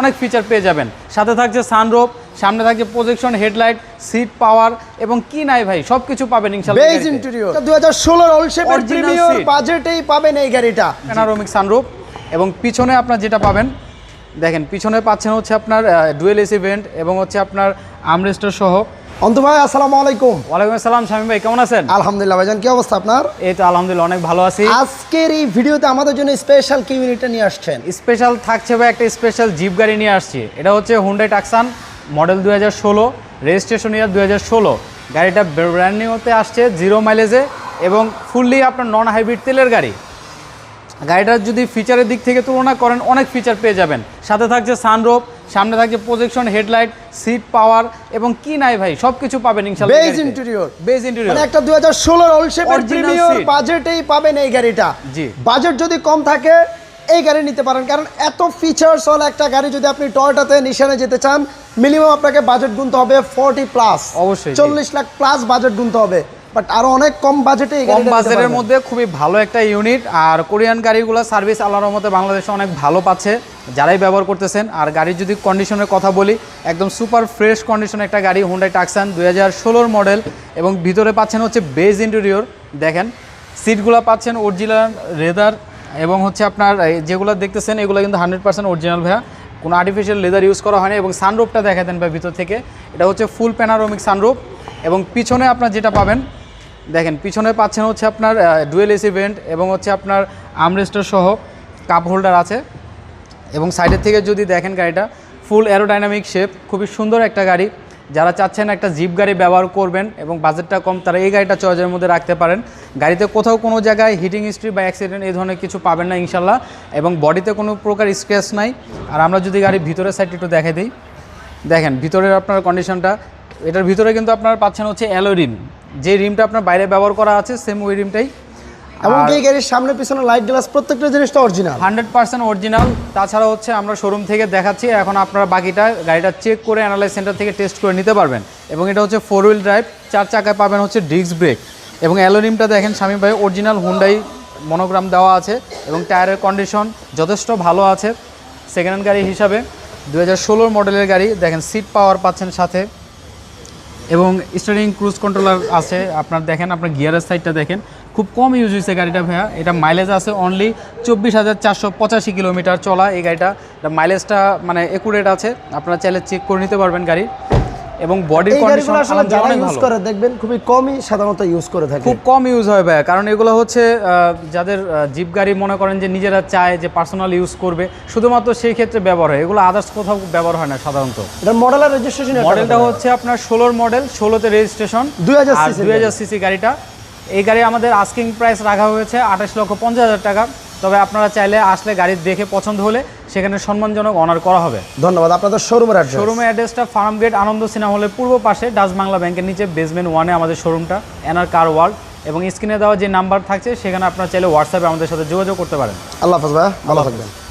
অনেক ফিচার পেয়ে যাবেন। সাথে থাকছে সানরোপ সামনে থাকছে প্রজেকশন হেডলাইট সিট পাওয়ার এবং কি নাই ভাই সবকিছু পাবেন ইনশাআল্লাহ বেজ ইন্টেরিয়র অল শেপের বাজেটেই পাবেন এই গাড়িটা। প্যানারোমিক সানরুফ এবং পিছনে আপনার যেটা পাবেন দেখেন পিছনে পাচ্ছেন হচ্ছে আপনার ডুয়েল এসি ভেন্ট এবং হচ্ছে আপনার আমরেস্টার সহ। অন্ত ভাই আসসালামু আলাইকুম। ওয়ালাইকুম আসসালাম শামীম ভাই কেমন আছেন? আলহামদুলিল্লাহ ভাইজান কি অবস্থা আপনার? এই তো আলহামদুলিল্লাহ অনেক ভালো আছি। আজকের এই ভিডিওতে আমাদের জন্য স্পেশাল কি ইউনিটটা নিয়ে আসছেন? স্পেশাল থাকছে ভাই একটা স্পেশাল জিপ গাড়ি নিয়ে আসছি। এটা হচ্ছে হুন্ডাই টাকসান মডেল দু হাজার ষোলো রেজিস্ট্রেশন ইয়ার দু হাজার ষোলো। গাড়িটা ব্র্যান্ড নিউতে আসছে জিরো মাইলেজে এবং ফুললি আপনার নন হাইব্রিড তেলের গাড়ি। গাড়িটার যদি ফিচারের দিক থেকে তুলনা করেন অনেক ফিচার পেয়ে যাবেন। সাথে থাকছে সানরোপ সামনে থাকছে প্রজেকশন হেডলাইট সিট পাওয়ার এবং কি নাই ভাই সবকিছু পাবেন বেজ ইন্টেরিয়র বেজ ইন্টেরিয়র মানে একটা দু হাজার ষোলোর অল শেপের বাজেটেই পাবেন এই গাড়িটা। জি। বাজেট যদি কম থাকে এই গাড়ি নিতে পারেন। কারণ এত ফিচার্স হল একটা গাড়ি যদি আপনি টয়টাতে নিশানে যেতে চান মিনিমাম আপনাকে বাজেট গুনতে হবে ফোরটি প্লাস অবশ্যই, জি। চল্লিশ লাখ প্লাস বাজেট গুনতে হবে। বাট আরও অনেক কম বাজেটে এই কম বাজেটের মধ্যে খুবই ভালো একটা ইউনিট আর কোরিয়ান গাড়িগুলো সার্ভিস আল্লাহর বাংলাদেশে অনেক ভালো পাচ্ছে যারাই ব্যবহার করতেছেন। আর গাড়ির যদি কন্ডিশনের কথা বলি একদম সুপার ফ্রেশ কন্ডিশন একটা গাড়ি হুন্ডাই টাকসান দুই হাজার ষোলোর মডেল এবং ভিতরে পাচ্ছেন হচ্ছে বেজ ইন্টেরিয়র দেখেন সিটগুলো পাচ্ছেন অরিজিনাল রেদার এবং হচ্ছে আপনার যেগুলো দেখতেছেন এগুলো কিন্তু হান্ড্রেড পার্সেন্ট অরিজিনাল ভাইয়া। কোনো আর্টিফিশিয়াল লেদার ইউজ করা হয়নি এবং সানরুফটা দেখা দেন ভাই ভিতর থেকে। এটা হচ্ছে ফুল প্যানারোমিক সানরুফ এবং পিছনে আপনার যেটা পাবেন দেখেন, পিছনে পাচ্ছেন হচ্ছে আপনার ডুয়েল এসি ভেন্ট এবং হচ্ছে আপনার আমরেস্টার সহ কাপ হোল্ডার আছে। এবং সাইডের থেকে যদি দেখেন গাড়িটা ফুল অ্যারোডাইনামিক শেপ খুবই সুন্দর একটা গাড়ি। যারা চাচ্ছেন একটা জিপ গাড়ি ব্যবহার করবেন এবং বাজেটটা কম, তারা এই গাড়িটা চয়েসের মধ্যে রাখতে পারেন। গাড়িতে কোথাও কোনো জায়গায় হিটিং হিস্ট্রি বা অ্যাক্সিডেন্ট এই ধরনের কিছু পাবেন না ইনশাল্লাহ এবং বডিতে কোনো প্রকার স্ক্র্যাচ নাই। আর আমরা যদি গাড়ির ভিতরের সাইড একটু দেখে দিই। দেখেন, ভিতরের আপনার কন্ডিশনটা এটার ভিতরে কিন্তু আপনার পাচ্ছেন হচ্ছে অ্যালো রিম যে রিমটা আপনার বাইরে ব্যবহার করা আছে সেম ওই রিমটাই। এমনকি এই গাড়ির সামনে পিছনে লাইট গ্লাস প্রত্যেকটা জিনিসটা অরিজিনাল হান্ড্রেড পার্সেন্ট অরিজিনাল তাছাড়া হচ্ছে আমরা শোরুম থেকে দেখাচ্ছি এখন আপনারা বাকিটা গাড়িটা চেক করে অ্যানালাইজ সেন্টার থেকে টেস্ট করে নিতে পারবেন। এবং এটা হচ্ছে ফোর হুইল ড্রাইভ চার চাকায় পাবেন হচ্ছে ডিস্ক ব্রেক এবং অ্যালোরিমটা দেখেন স্বামী ভাই অরিজিনাল হুন্ডাই মনোগ্রাম দেওয়া আছে এবং টায়ারের কন্ডিশন যথেষ্ট ভালো আছে। সেকেন্ড হ্যান্ড গাড়ি হিসাবে দু হাজার ষোলোর মডেলের গাড়ি দেখেন সিট পাওয়ার পাচ্ছেন সাথে। এবং স্টারিং ক্রুজ কন্ট্রোলার আছে, আপনার দেখেন, আপনার গিয়ারের সাইডটা দেখেন, খুব কম ইউজ হয়েছে গাড়িটা ভাইয়া, এটা মাইলেজ আছে অনলি চব্বিশ হাজার চারশো পঁচাশি কিলোমিটার চলা এই গাড়িটা মাইলেজটা মানে একুরেট আছে, আপনারা চাইলে চেক করে নিতে পারবেন গাড়ি এবং এই কন্ডিশন আসলে যারা ইউজ করে দেখবেন খুবই কমই সাধারণত ইউজ করে থাকে। খুব কম ইউজ হয় ভাইয়া কারণ এগুলো হচ্ছে যাদের জিপ গাড়ি মনে করেন যে নিজেরা চায় যে পার্সোনাল ইউজ করবে শুধুমাত্র সেই ক্ষেত্রে ব্যবহার হয়। এগুলো আদার্স কোথাও ব্যবহার হয় না সাধারণত। এটা মডেল আর রেজিস্ট্রেশন মডেলটা হচ্ছে আপনার ষোলোর মডেল ষোলোতে রেজিস্ট্রেশন 2000 আর cc দুই হাজার সিসি গাড়িটা। এই গাড়ি আমাদের আস্কিং প্রাইস রাখা হয়েছে আঠাশ লক্ষ পঞ্চাশ হাজার টাকা। তবে আপনারা চাইলে আসলে গাড়ি দেখে পছন্দ হলে সেখানে সম্মানজনক অনার করা হবে। ধন্যবাদ আপনাদের শোরুমের অ্যাড্রেস শোরুমের অ্যাড্রেসটা ফার্ম গেট আনন্দ সিনেমা হলের পূর্ব পাশে ডাচ বাংলা ব্যাংকের নিচে বেসমেন্ট ওয়ানে আমাদের শোরুমটা এনার কার ওয়ার্ল্ড এবং স্ক্রিনে দেওয়া যে নাম্বার থাকছে সেখানে আপনারা চাইলে হোয়াটসঅ্যাপে আমাদের সাথে যোগাযোগ করতে পারেন। আল্লাহ হাফেজ ভাই ভালো থাকবেন।